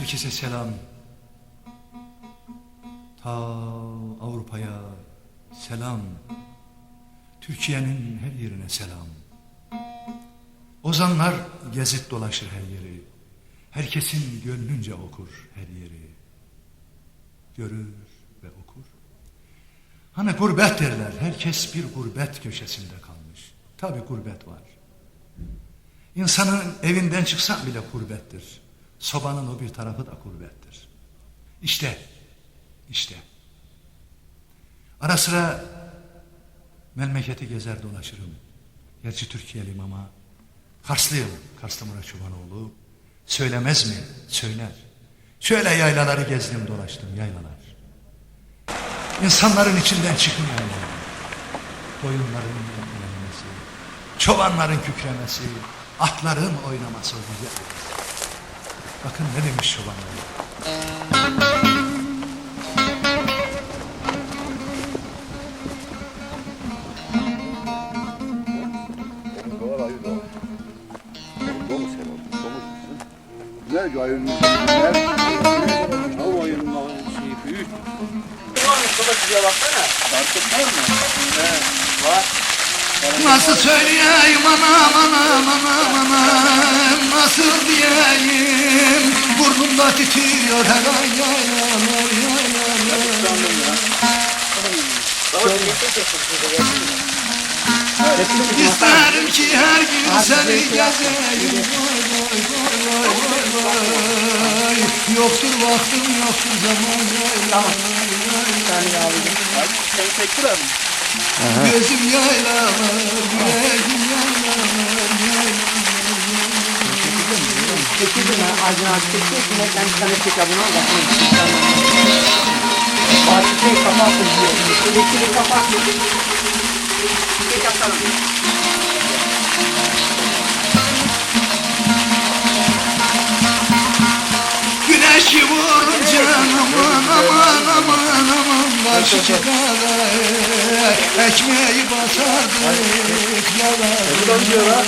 Herkese selam. Ta Avrupa'ya selam. Türkiye'nin her yerine selam. Ozanlar gezip dolaşır her yeri. Herkesin gönlünce okur her yeri. Görür ve okur. Hani gurbet derler. Herkes bir gurbet köşesinde kalmış. Tabi gurbet var. İnsanın evinden çıksan bile gurbettir. Sobanın o bir tarafı da gurbettir. İşte, işte. Ara sıra memleketi gezer dolaşırım. Gerçi Türkiye'liyim ama Karslıyım. Karslı Murat Çobanoğlu. Söylemez mi? Söyler. Şöyle yaylaları gezdim dolaştım yaylalar. İnsanların içinden çıkın yaylalar. Koyunların inlemesi, çobanların kükremesi, atların oynaması o güzel. Bakın ne demiş çobanlar. Doğal ayı doğal. Domuz herhalde. Domuz musun? Güzel ayının güzel. Av ayının şeyi büyük. Nasıl söyleyeyim anam anam anam anam. Nasıl diyeyim Burnumda titriyor her ay yaylalar yaylalar İsterim ki her gün seni gezeyim. Yoktur vaktim yoktur zaman. Yaylalar yaylalar Seni çektiler Gözüm yaylalar, yüreğim. Çekildim ha, ağzını ağzı çekiyorsun, ben sen sana kitabını al, bakayım. Fatih Bey kapattı diyor, elektriği kapattı. Çek atalım. Çıkar ekmeği basardık yalar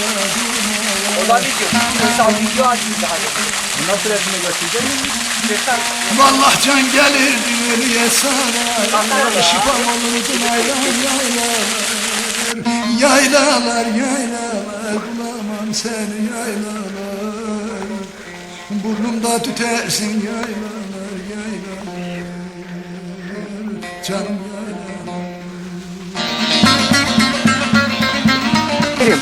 Oradan video. Mesela video açmıştı hani. Nasıl resmini götürecek? Göster. Vallahi can gelirdi ölüye sarar Şifam olurdu yaylalar yaylalar Yaylalar yaylalar Bulamam seni yaylalar Burnumda tütersin yaylalar Yaylalar Çekim.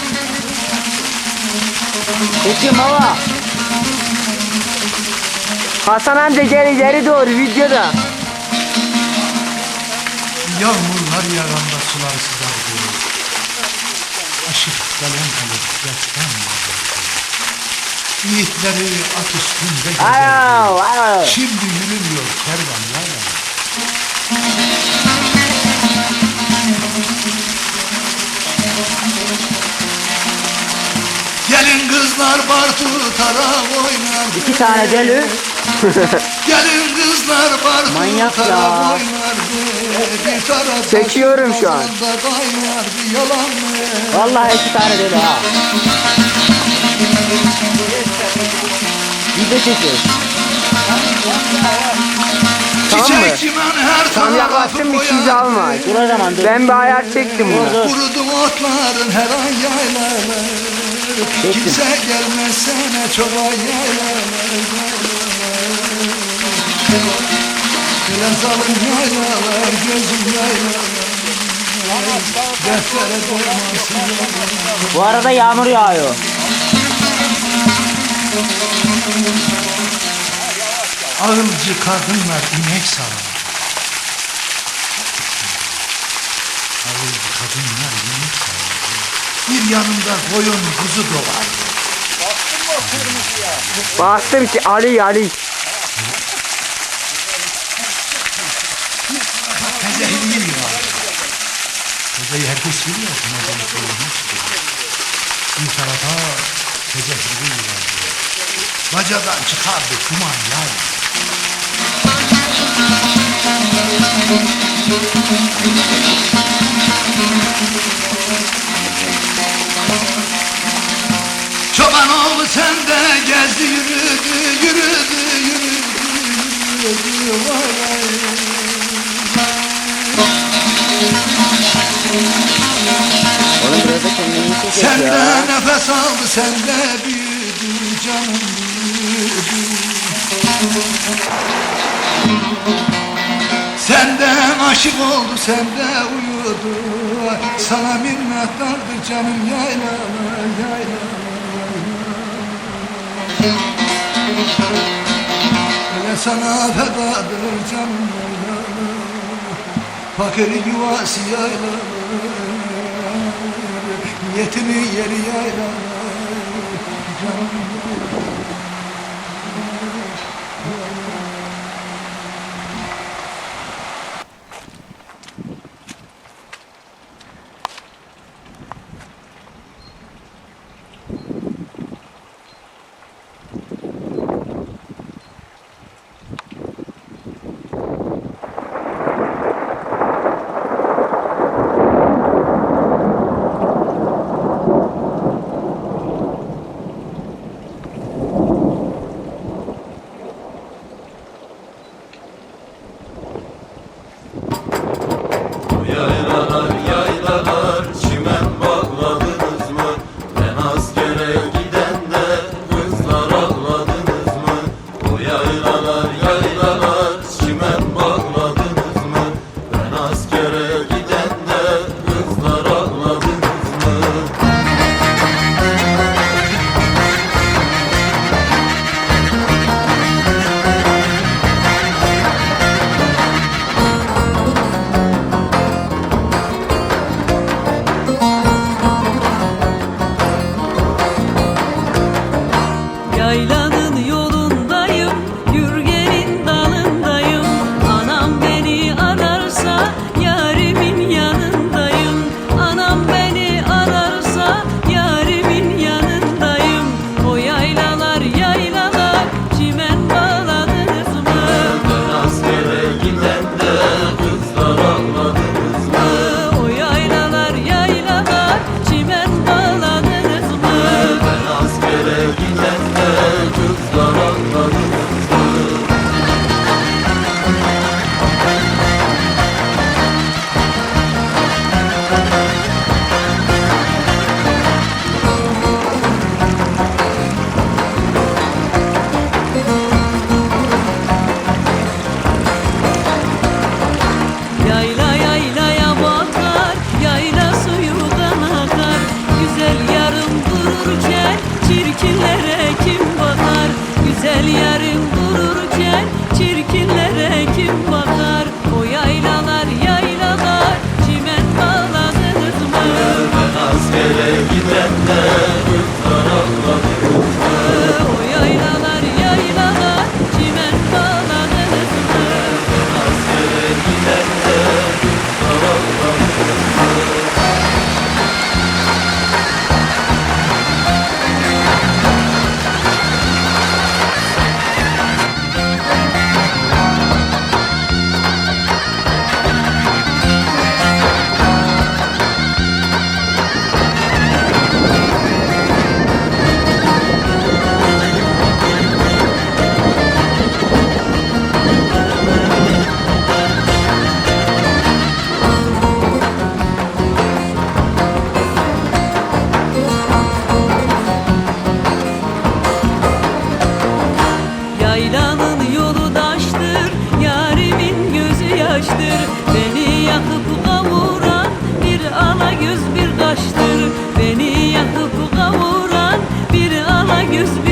Çekim baba. Hasan amca gel ileri doğru videoda. Yağmurlar yağanda sular sızardı Aşık kalem kalır yazardı Yiğitleri at üstünde alo. Şimdi yürümüyor kervan yaylalar Gelin kızlar bartu taraf oynar İki tane deli. Gelin kızlar bartu Manyak ya. taraf oynar Bir taraf Çekiyorum şu an. kazanda kaynardı yalan mı? Vallahi iki tane deli ha. Video çekiyoruz. Tamam mı? Tam yaklaştım bir çiz alma. Dur o zaman dur. Ben bir ayar çektim bunu. Kurudum otların her ay yaylalar Kimse yaylalar Gelen zalim yaylalar gözüm Deftere doymasın yaylalar Bu arada yağmur yağıyor. Ağılcı kadınlar inek sağar Ağılcı kadınlar inek sağar Bir yanında koyun kuzu dolar Bastım ki Ali Ali. Tezehirli var. Tezeyi herkes biliyor. Nereden söylemiştir. Bir tarafa tezehirli var. Bacadan çıkardı kuman yay. Çoban oğlu sen de gezdi yürüdü yürüdü yürüdü yürüdü vay Sen de nefes aldı sen de büyüdü canım büyüdü Senden aşık oldu sende uyudu Sana minnettardır canım yayla yayla Öyle sana fedadır canım yayla Fakir yuvası yayla Yetimi yeri yayla Canım yayla Güzel yarım dururken çirkinlere kim bakar? gündür Beni yakıp kavuran bir ala göz bir kaştır Beni yakıp kavuran bir ala göz bir